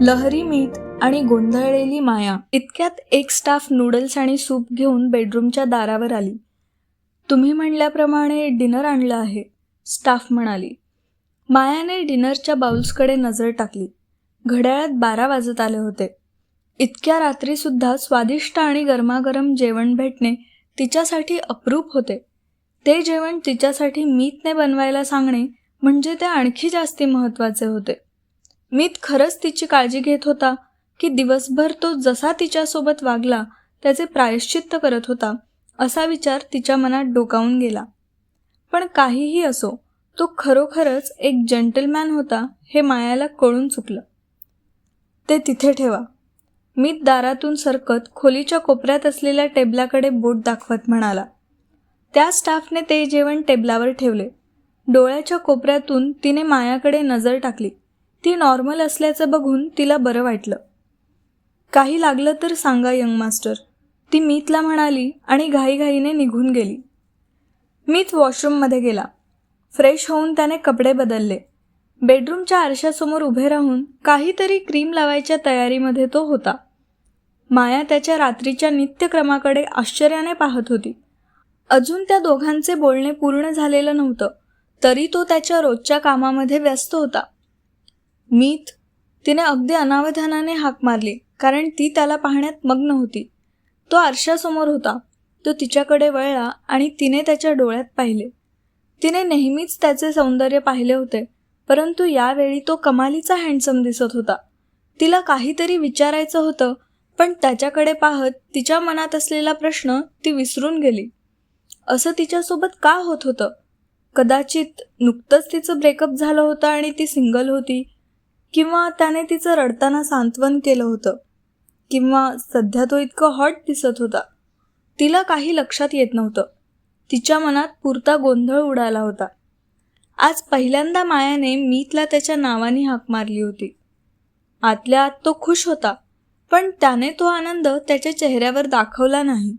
लहरी मीठ आणि गोंधळलेली माया इतक्यात एक स्टाफ नूडल्स आणि सूप घेऊन बेडरूमच्या दारावर आली. तुम्ही म्हणल्याप्रमाणे डिनर आणलं आहे स्टाफ म्हणाली. मायाने डिनरच्या बाउल्सकडे नजर टाकली. घड्याळात बारा वाजत आले होते. इतक्या रात्रीसुद्धा स्वादिष्ट आणि गरमागरम जेवण भेटणे तिच्यासाठी अप्रूप होते. ते जेवण तिच्यासाठी मीतने बनवायला सांगणे म्हणजे ते आणखी जास्ती महत्त्वाचे होते. मीत खरंच तिची काळजी घेत होता की दिवसभर तो जसा तिच्यासोबत वागला त्याचे प्रायश्चित्त करत होता असा विचार तिच्या मनात डोकावून गेला. पण काहीही असो तो खरोखरच एक जंटलमॅन होता हे मायाला कळून चुकलं. ते तिथे ठेवा. मीत दारातून सरकत खोलीच्या कोपऱ्यात असलेल्या टेबलाकडे बोट दाखवत म्हणाला. त्या स्टाफने ते जेवण टेबलावर ठेवले. डोळ्याच्या कोपऱ्यातून तिने मायाकडे नजर टाकली. ती नॉर्मल असल्याचं बघून तिला बरं वाटलं. काही लागलं तर सांगा यंग मास्टर ती मीतला म्हणाली आणि घाईघाईने निघून गेली. मीत वॉशरूममध्ये गेला. फ्रेश होऊन त्याने कपडे बदलले. बेडरूमच्या आरशासमोर उभे राहून काहीतरी क्रीम लावायच्या तयारीमध्ये तो होता. माया त्याच्या रात्रीच्या नित्यक्रमाकडे आश्चर्याने पाहत होती. अजून त्या दोघांचे बोलणे पूर्ण झालेलं नव्हतं. तरी तो त्याच्या रोजच्या कामामध्ये व्यस्त होता. मीत तिने अगदी अनावधानाने हाक मारली कारण ती त्याला पाहण्यात मग्न होती. तो आरशासमोर होता. तो तिच्याकडे वळला आणि तिने त्याच्या डोळ्यात पाहिले. तिने नेहमीच त्याचे सौंदर्य पाहिले होते परंतु यावेळी तो कमालीचा हँडसम दिसत होता. तिला काहीतरी विचारायचं होतं पण त्याच्याकडे पाहत तिच्या मनात असलेला प्रश्न ती विसरून गेली. असं तिच्यासोबत का होत होतं? कदाचित नुकतंच तिचं ब्रेकअप झालं होतं आणि ती सिंगल होती किंवा त्याने तिचं रडताना सांत्वन केलं होतं. किंवा सध्या तो इतकं हॉट दिसत होता. तिला काही लक्षात येत नव्हतं. तिच्या मनात पुरता गोंधळ उडाला होता. आज पहिल्यांदा मायाने मीतला त्याच्या नावाने हाक मारली होती. आतल्या आत तो खुश होता पण त्याने तो आनंद त्याच्या चेहऱ्यावर दाखवला नाही.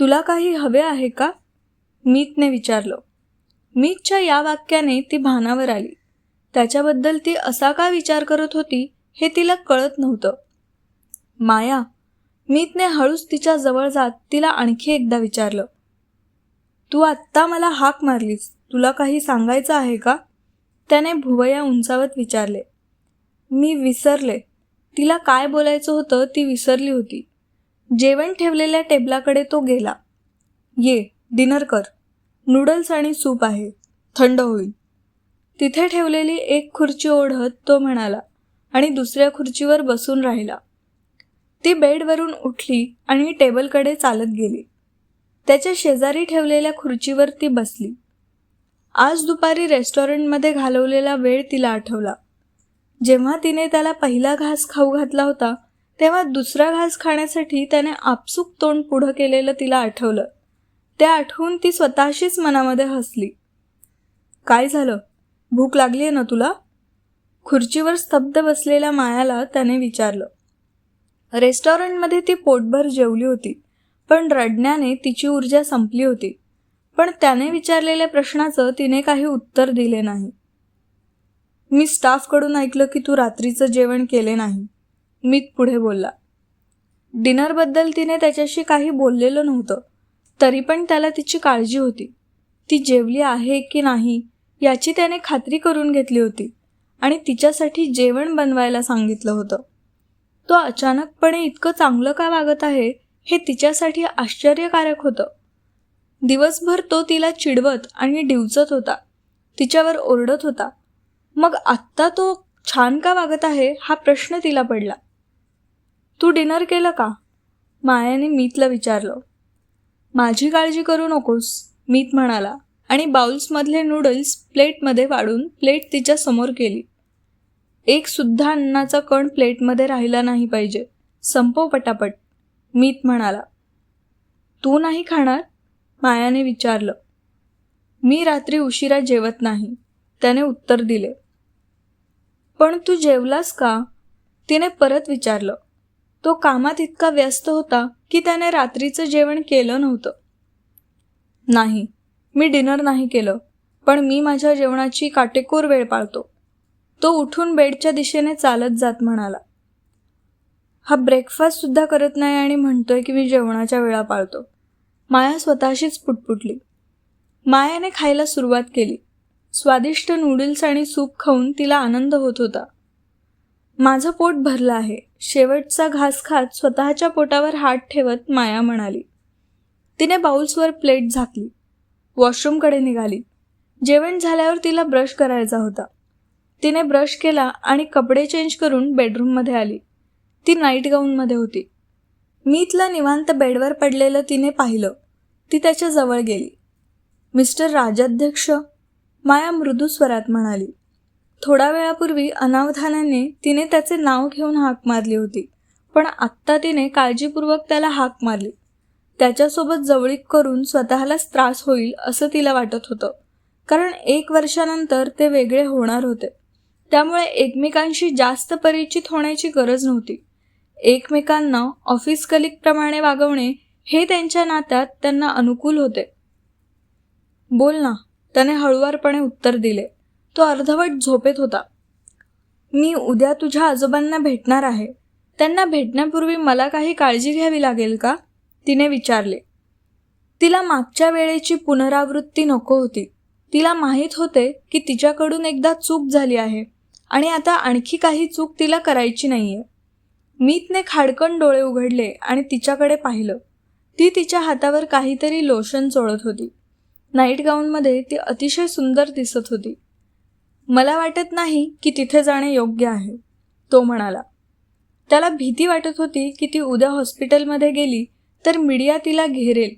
तुला काही हवे आहे का? मीतने विचारलं. मीतच्या या वाक्याने ती भानावर आली. त्याच्याबद्दल ती असा का विचार करत होती हे तिला कळत नव्हतं. माया मीतने हळूच तिच्या जवळ जात तिला आणखी एकदा विचारलं. तू आत्ता मला हाक मारलीस तुला काही सांगायचं आहे का? त्याने भुवया उंचावत विचारले. मी विसरले. तिला काय बोलायचं होतं ती विसरली होती. जेवण ठेवलेल्या टेबलाकडे तो गेला. ये डिनर कर. नूडल्स आणि सूप आहे. थंड होईल. तिथे ठेवलेली एक खुर्ची ओढत तो म्हणाला आणि दुसऱ्या खुर्चीवर बसून राहिला. ती बेडवरून उठली आणि टेबलकडे चालत गेली. त्याच्या शेजारी ठेवलेल्या खुर्चीवर ती बसली. आज दुपारी रेस्टॉरंटमध्ये घालवलेला वेळ तिला आठवला. जेव्हा तिने त्याला पहिला घास खाऊ घातला होता तेव्हा दुसरा घास खाण्यासाठी त्याने आपसूक तोंड पुढं केलेलं तिला आठवलं. ते आठवून ती स्वतःशीच मनामध्ये हसली. काय झालं? भूक लागली आहे ना तुला? खुर्चीवर स्तब्ध बसलेल्या मायाला त्याने विचारलं. रेस्टॉरंटमध्ये ती पोटभर जेवली होती पण रडण्याने तिची ऊर्जा संपली होती. पण त्याने विचारलेल्या प्रश्नाचं तिने काही उत्तर दिले नाही. मी स्टाफकडून ऐकलं की तू रात्रीचं जेवण केले नाही मीत पुढे बोलला. डिनरबद्दल तिने त्याच्याशी काही बोललेलं नव्हतं तरी पण त्याला तिची काळजी होती. ती जेवली आहे की नाही याची त्याने खात्री करून घेतली होती आणि तिच्यासाठी जेवण बनवायला सांगितलं होतं. तो अचानकपणे इतकं चांगलं का वागत आहे हे तिच्यासाठी आश्चर्यकारक होतं. दिवसभर तो तिला चिडवत आणि डिवचत होता. तिच्यावर ओरडत होता. मग आत्ता तो छान का वागत आहे हा प्रश्न तिला पडला. तू डिनर केलं का? मायाने मीतला विचारलं. माझी काळजी करू नकोस मीत म्हणाला. आणि बाउल्समधले नूडल्स प्लेटमध्ये वाढून प्लेट तिच्या समोर केली. एक सुद्धा अन्नाचा कण प्लेटमध्ये राहिला नाही पाहिजे. संपव पटापट. मीत म्हणाला तू नाही खाणार? मायाने विचारलं. मी रात्री उशिरा जेवत नाही त्याने उत्तर दिले. पण तू जेवलास का? तिने परत विचारलं. तो कामात इतका व्यस्त होता की त्याने रात्रीचं जेवण केलं नव्हतं. नाही मी डिनर नाही केलं पण मी माझ्या जेवणाची काटेकोर वेळ पाळतो. तो उठून बेडच्या दिशेने चालत जात म्हणाला. हा ब्रेकफास्टसुद्धा करत नाही आणि म्हणतोय की मी जेवणाच्या वेळा पाळतो. माया स्वतःशीच पुटपुटली. मायाने खायला सुरुवात केली. स्वादिष्ट नूडल्स आणि सूप खाऊन तिला आनंद होत होता. माझं पोट भरलं आहे. शेवटचा घास खात स्वतःच्या पोटावर हात ठेवत माया म्हणाली. तिने बाउल्सवर प्लेट झाकली. वॉशरूमकडे निघाली. जेवण झाल्यावर तिला ब्रश करायचा होता. तिने ब्रश केला आणि कपडे चेंज करून बेडरूममध्ये आली. ती नाईट गाऊनमध्ये होती. मी तिला निवांत बेडवर पडलेलं तिने पाहिलं. ती त्याच्याजवळ गेली. मिस्टर राजाध्यक्ष? माया मृदू स्वरात म्हणाली. थोड्या वेळापूर्वी अनावधानाने तिने त्याचे नाव घेऊन हाक मारली होती. पण आत्ता तिने काळजीपूर्वक त्याला हाक मारली. त्याच्यासोबत जवळीक करून स्वतःलाच त्रास होईल असं तिला वाटत होतं. कारण एक वर्षानंतर ते वेगळे होणार होते. त्यामुळे एकमेकांशी जास्त परिचित होण्याची गरज नव्हती. एकमेकांना ऑफिस कलिकप्रमाणे वागवणे हे त्यांच्या नात्यात त्यांना अनुकूल होते. बोल ना त्याने हळुवारपणे उत्तर दिले. तो अर्धवट झोपेत होता. मी उद्या तुझ्या आजोबांना भेटणार आहे. त्यांना भेटण्यापूर्वी मला काही काळजी घ्यावी लागेल का? तिने विचारले तिला मागच्या वेळेची पुनरावृत्ती नको होती. तिला माहीत होते की तिच्याकडून एकदा चूक झाली आहे आणि आता आणखी काही चूक तिला करायची नाहीये. मीतने खाडकन डोळे उघडले आणि तिच्याकडे पाहिलं. ती तिच्या हातावर काहीतरी लोशन चोळत होती. नाईट गाऊनमध्ये ती अतिशय सुंदर दिसत होती. मला वाटत नाही की तिथे जाणे योग्य आहे तो म्हणाला. त्याला भीती वाटत होती की ती उद्या हॉस्पिटलमध्ये गेली तर मीडिया तिला घेरेल.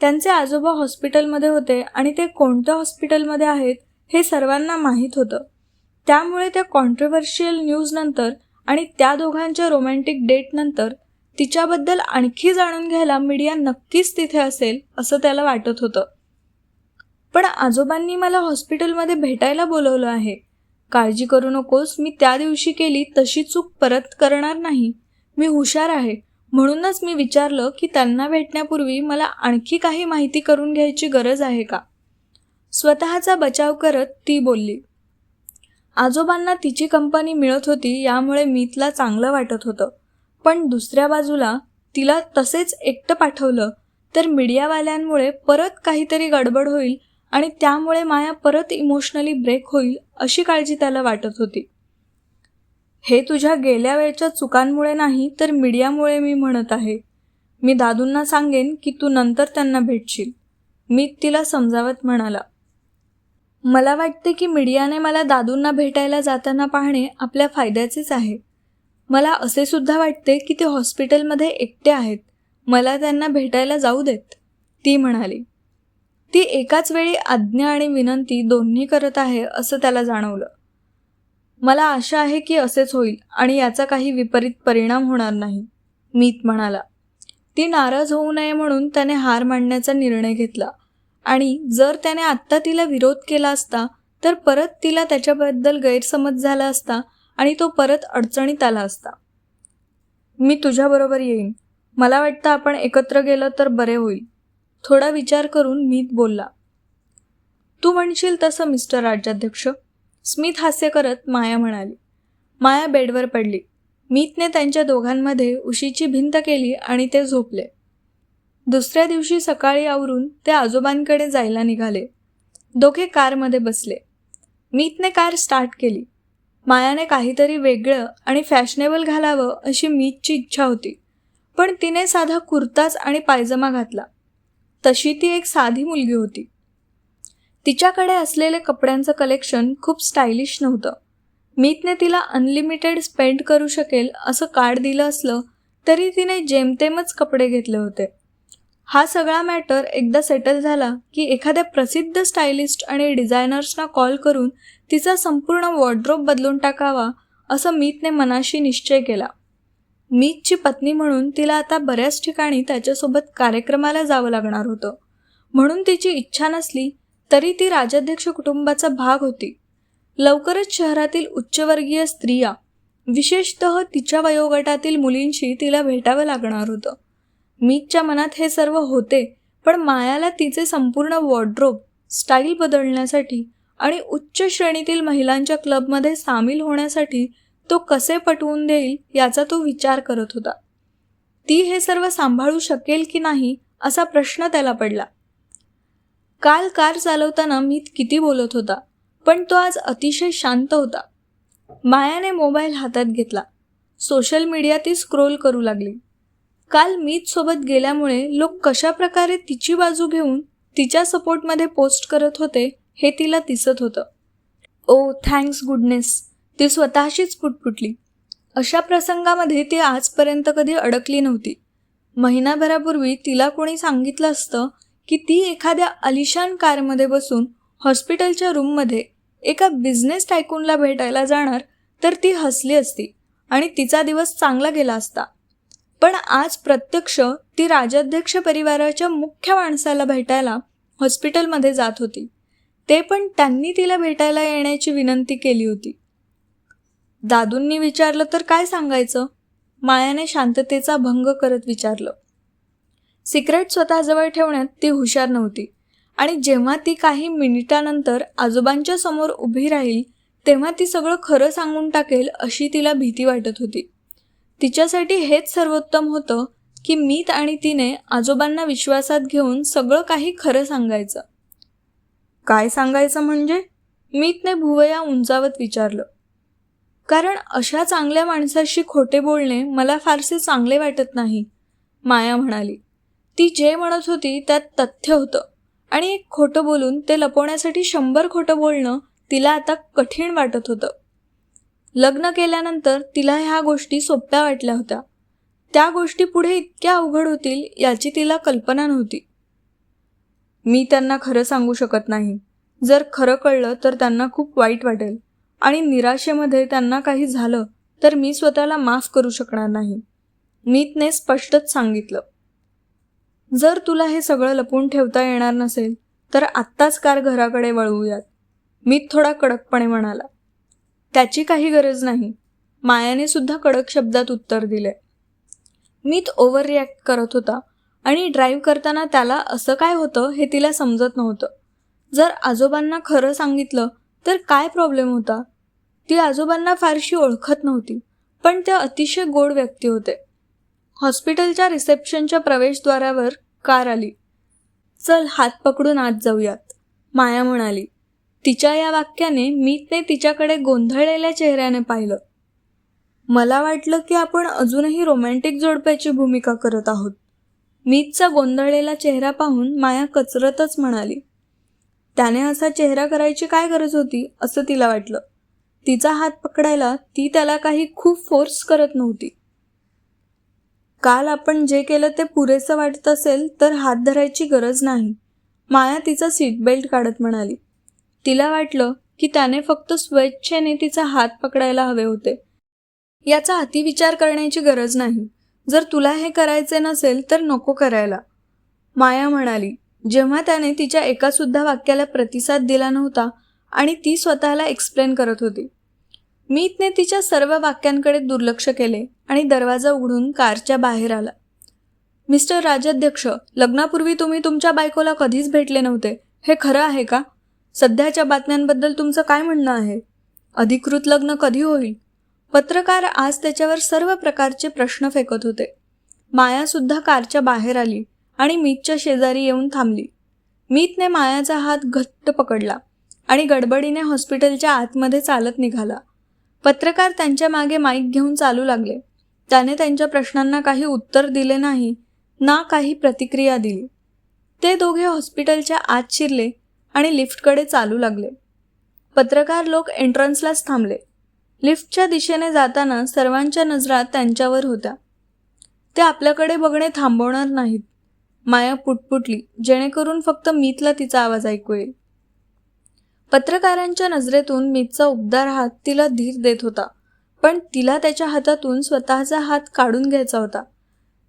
त्यांचे आजोबा हॉस्पिटलमध्ये होते आणि ते कोणत्या हॉस्पिटलमध्ये आहेत हे सर्वांना माहीत होतं. त्यामुळे त्या कॉन्ट्रोवर्शियल न्यूजनंतर आणि त्या दोघांच्या रोमॅन्टिक डेटनंतर तिच्याबद्दल आणखी जाणून घ्यायला मीडिया नक्कीच तिथे असेल असं त्याला वाटत होतं. पण आजोबांनी मला हॉस्पिटलमध्ये भेटायला बोलवलं आहे. काळजी करू नकोस मी त्या दिवशी केली तशी चूक परत करणार नाही. मी हुशार आहे. म्हणूनच मी विचारलं की त्यांना भेटण्यापूर्वी मला आणखी काही माहिती करून घ्यायची गरज आहे का? स्वतःचा बचाव करत ती बोलली. आजोबांना तिची कंपनी मिळत होती यामुळे मीतला चांगलं वाटत होतं. पण दुसऱ्या बाजूला तिला तसेच एकटं पाठवलं तर मीडियावाल्यांमुळे परत काहीतरी गडबड होईल आणि त्यामुळे माया परत इमोशनली ब्रेक होईल अशी काळजी त्याला वाटत होती. हे तुझ्या गेल्या वेळच्या चुकांमुळे नाही तर मीडियामुळे मी म्हणत आहे. मी दादूंना सांगेन की तू नंतर त्यांना भेटशील. मी तिला समजावत म्हणाला. मला वाटते की मीडियाने मला दादूंना भेटायला जाताना पाहणे आपल्या फायद्याचेच आहे. मला असे सुद्धा वाटते की ते हॉस्पिटलमध्ये एकटे आहेत. मला त्यांना भेटायला जाऊ देत ती म्हणाली. ती एकाच वेळी आज्ञा आणि विनंती दोन्ही करत आहे असं त्याला जाणवलं. मला आशा आहे की असेच होईल आणि याचा काही विपरीत परिणाम होणार नाही. मीत म्हणाला. ती नाराज होऊ नये म्हणून त्याने हार मांडण्याचा निर्णय घेतला आणि जर त्याने आत्ता तिला विरोध केला असता तर परत तिला त्याच्याबद्दल गैरसमज झाला असता आणि तो परत अडचणीत आला असता. मी तुझ्याबरोबर येईन. मला वाटतं आपण एकत्र गेलं तर बरे होईल. थोडा विचार करून मीत बोलला. तू म्हणशील तसं मिस्टर राज्याध्यक्ष? स्मित हास्य करत माया म्हणाली. माया बेडवर पडली. मीतने त्यांच्या दोघांमध्ये उशीची भिंत केली आणि ते झोपले. दुसऱ्या दिवशी सकाळी आवरून ते आजोबांकडे जायला निघाले. दोघे कारमध्ये बसले. मीतने कार स्टार्ट केली. मायाने काहीतरी वेगळं आणि फॅशनेबल घालावं अशी मीतची इच्छा होती. पण तिने साधा कुर्ताच आणि पायजमा घातला. तशी ती एक साधी मुलगी होती. तिच्याकडे असलेले कपड्यांचं कलेक्शन खूप स्टायलिश नव्हतं. मीतने तिला अनलिमिटेड स्पेंड करू शकेल असं कार्ड दिलं असलं तरी तिने जेमतेमच कपडे घेतले होते. हा सगळा मॅटर एकदा सेटल झाला की एखाद्या प्रसिद्ध स्टायलिस्ट आणि डिझायनर्सना कॉल करून तिचा संपूर्ण वॉर्ड्रोब बदलून टाकावा असं मीतने मनाशी निश्चय केला. मीतची पत्नी म्हणून तिला आता बऱ्याच ठिकाणी त्याच्यासोबत कार्यक्रमाला जावं लागणार होतं. म्हणून तिची इच्छा नसली तरी ती राजाध्यक्ष कुटुंबाचा भाग होती. लवकरच शहरातील उच्चवर्गीय स्त्रिया विशेषत तिच्या वयोगटातील मुलींशी तिला भेटावं लागणार होतं. मीतच्या मनात हे सर्व होते पण मायाला तिचे संपूर्ण वॉर्ड्रोब स्टाईल बदलण्यासाठी आणि उच्च श्रेणीतील महिलांच्या क्लबमध्ये सामील होण्यासाठी तो कसे पटवून देईल याचा तो विचार करत होता. ती हे सर्व सांभाळू शकेल की नाही असा प्रश्न त्याला पडला. काल कार चालवताना मी किती बोलत होता पण तो आज अतिशय शांत होता. मायाने मोबाईल हातात घेतला. सोशल मीडिया ती स्क्रोल करू लागली. काल मीत सोबत गेल्यामुळे लोक कशा प्रकारे तिची बाजू घेऊन तिच्या सपोर्टमध्ये पोस्ट करत होते हे तिला दिसत होतं. Oh thanks goodness. ती स्वतःशीच पुटपुटली. अशा प्रसंगामध्ये ती आजपर्यंत कधी अडकली नव्हती. महिनाभरापूर्वी तिला कोणी सांगितलं असतं की ती एखाद्या अलिशान कारमध्ये बसून हॉस्पिटलच्या रूममध्ये एका बिझनेस टायकूनला भेटायला जाणार तर ती हसली असती आणि तिचा दिवस चांगला गेला असता. पण आज प्रत्यक्ष ती राजाध्यक्ष परिवाराच्या मुख्य माणसाला भेटायला हॉस्पिटलमध्ये जात होती. ते पण त्यांनी तिला भेटायला येण्याची विनंती केली होती. दादूंनी विचारलं तर काय सांगायचं? मायाने शांततेचा भंग करत विचारलं. सिक्रेट स्वतःजवळ ठेवण्यात ती हुशार नव्हती. आणि जेव्हा ती काही मिनिटानंतर आजोबांच्या समोर उभी राहील तेव्हा ती सगळं खरं सांगून टाकेल अशी तिला भीती वाटत होती. तिच्यासाठी हेच सर्वोत्तम होतं की मीत आणि तिने आजोबांना विश्वासात घेऊन सगळं काही खरं सांगायचं. काय सांगायचं म्हणजे? मीतने भुवया उंचावत विचारलं. कारण अशा चांगल्या माणसाशी खोटे बोलणे मला फारसे चांगले वाटत नाही माया म्हणाली. ती जे म्हणत होती त्यात तथ्य होतं. आणि एक खोटं बोलून ते लपवण्यासाठी शंभर खोटं बोलणं तिला आता कठीण वाटत होतं. लग्न केल्यानंतर तिला ह्या गोष्टी सोप्या वाटल्या होत्या. त्या गोष्टी पुढे इतक्या अवघड होतील याची तिला कल्पना नव्हती. मी त्यांना खरं सांगू शकत नाही. जर खरं कळलं तर त्यांना खूप वाईट वाटेल. आणि निराशेमध्ये त्यांना काही झालं तर मी स्वतःला माफ करू शकणार नाही. मीतने स्पष्टच सांगितलं. जर तुला हे सगळं लपून ठेवता येणार नसेल तर आत्ताच कार घराकडे वळवूयात. मी थोडा कडकपणे म्हणाला. त्याची काही गरज नाही. मायाने सुद्धा कडक शब्दात उत्तर दिले. मीत ओव्हर रिॲक्ट करत होता आणि ड्राईव्ह करताना त्याला असं काय होतं हे तिला समजत नव्हतं. जर आजोबांना खरं सांगितलं तर काय प्रॉब्लेम होता? ती आजोबांना फारशी ओळखत नव्हती पण त्या अतिशय गोड व्यक्ती होते. हॉस्पिटलच्या रिसेप्शनच्या प्रवेशद्वारावर कार आली. चल हात पकडून आत जाऊयात माया म्हणाली. तिच्या या वाक्याने मीतने तिच्याकडे गोंधळलेल्या चेहऱ्याने पाहिलं. मला वाटलं की आपण अजूनही रोमॅन्टिक जोडप्याची भूमिका करत आहोत. मीतचा गोंधळलेला चेहरा पाहून माया कचरतच म्हणाली. त्याने असा चेहरा करायची काय गरज होती? असं तिला वाटलं. तिचा हात पकडायला ती त्याला काही खूप फोर्स करत नव्हती. काल आपण जे केलं ते पुरेसं वाटत असेल तर हात धरायची गरज नाही. माया तिचा सीट बेल्ट काढत म्हणाली. तिला वाटलं की त्याने फक्त स्वेच्छेने तिचा हात पकडायला हवे होते. याचा अतिविचार करण्याची गरज नाही. जर तुला हे करायचे नसेल तर नको करायला. माया म्हणाली जेव्हा त्याने तिच्या एकासुद्धा वाक्याला प्रतिसाद दिला नव्हता आणि ती स्वतःला एक्सप्लेन करत होती. मीतने तिच्या सर्व वाक्यांकडे दुर्लक्ष केले. आणि दरवाजा उघडून कारच्या बाहेर आला. मिस्टर राजाध्यक्ष लग्नापूर्वी तुम्ही तुमच्या बायकोला कधीच भेटले नव्हते. हे खरं आहे का? सध्याच्या बातम्यांबद्दल तुमचं काय म्हणणं आहे? अधिकृत लग्न कधी होईल? पत्रकार आज त्याच्यावर सर्व प्रकारचे प्रश्न फेकत होते. मायासुद्धा कारच्या बाहेर आली आणि मीतच्या शेजारी येऊन थांबली. मीतने मायाचा हात घट्ट पकडला आणि गडबडीने हॉस्पिटलच्या आतमध्ये चालत निघाला. पत्रकार त्यांच्या मागे माईक घेऊन चालू लागले. त्याने त्यांच्या प्रश्नांना काही उत्तर दिले नाही ना काही प्रतिक्रिया दिली. ते दोघे हॉस्पिटलच्या आत शिरले आणि लिफ्टकडे चालू लागले. पत्रकार लोक एंट्रन्सलाच थांबले. लिफ्टच्या दिशेने जाताना सर्वांच्या नजरा त्यांच्यावर होत्या. ते आपल्याकडे बघणे थांबवणार नाहीत. माया पुटपुटली जेणेकरून फक्त मीतला तिचा आवाज ऐकू येईल. पत्रकारांच्या नजरेतून मीतचा उबदार हात तिला धीर देत होता. पण तिला त्याच्या हातातून स्वतःचा हात काढून घ्यायचा होता.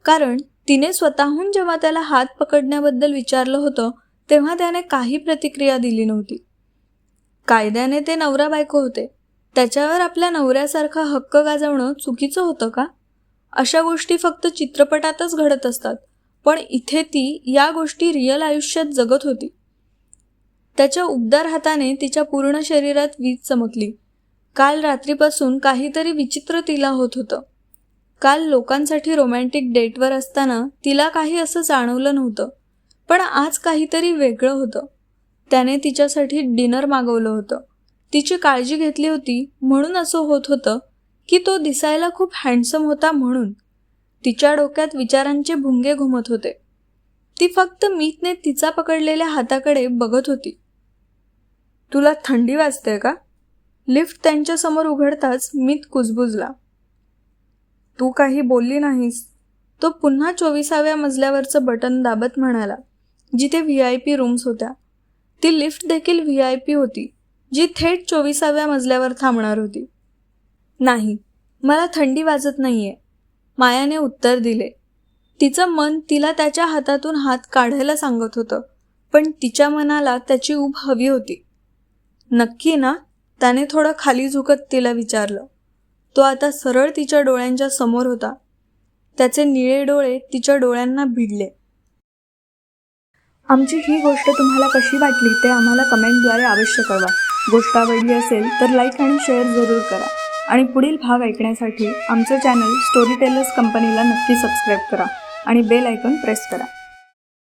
कारण तिने स्वतःहून जेव्हा त्याला हात पकडण्याबद्दल विचारलं होतं तेव्हा त्याने काही प्रतिक्रिया दिली नव्हती. कायद्याने ते नवरा बायको होते. त्याच्यावर आपल्या नवऱ्यासारखा हक्क गाजवणं चुकीचं होतं का? अशा गोष्टी फक्त चित्रपटातच घडत असतात पण इथे ती या गोष्टी रिअल आयुष्यात जगत होती. त्याच्या उबदार हाताने तिच्या पूर्ण शरीरात वीज चमकली. काल रात्रीपासून काहीतरी विचित्र तिला होत होतं. काल लोकांसाठी रोमॅन्टिक डेटवर असताना तिला काही असं जाणवलं नव्हतं पण आज काहीतरी वेगळं होतं. त्याने तिच्यासाठी डिनर मागवलं होतं. तिची काळजी घेतली होती म्हणून असं होत होतं की तो दिसायला खूप हँडसम होता म्हणून. तिच्या डोक्यात विचारांचे भुंगे घुमत होते. ती फक्त मीतने तिचा पकडलेल्या हाताकडे बघत होती. तुला थंडी वाजते का? लिफ्ट त्यांच्यासमोर उघडताच मीत कुजबुजला. तू काही बोलली नाहीस. तो पुन्हा चोवीसाव्या मजल्यावरचं बटन दाबत म्हणाला जिथे व्ही आय पी रूम्स होत्या. ती लिफ्ट देखील व्ही आय पी होती जी थेट चोवीसाव्या मजल्यावर थांबणार होती. नाही मला थंडी वाजत नाहीये. मायाने उत्तर दिले. तिचं मन तिला त्याच्या हातातून हात काढायला सांगत होतं पण तिच्या मनाला त्याची ऊब हवी होती. नक्की ना त्याने थोडं खाली झुकत तिला विचारलं. तो आता सरळ तिच्या डोळ्यांच्या समोर होता. त्याचे निळे डोळे तिच्या डोळ्यांना भिडले. आमची ही गोष्ट तुम्हाला कशी वाटली ते आम्हाला कमेंटद्वारे अवश्य कळवा. गोष्ट आवडली असेल तर लाईक आणि शेअर जरूर करा. आणि पुढील भाग ऐकण्यासाठी आमचं चॅनल स्टोरी टेलर्स कंपनीला नक्की सबस्क्राईब करा. आणि बेल आयकॉन प्रेस करा.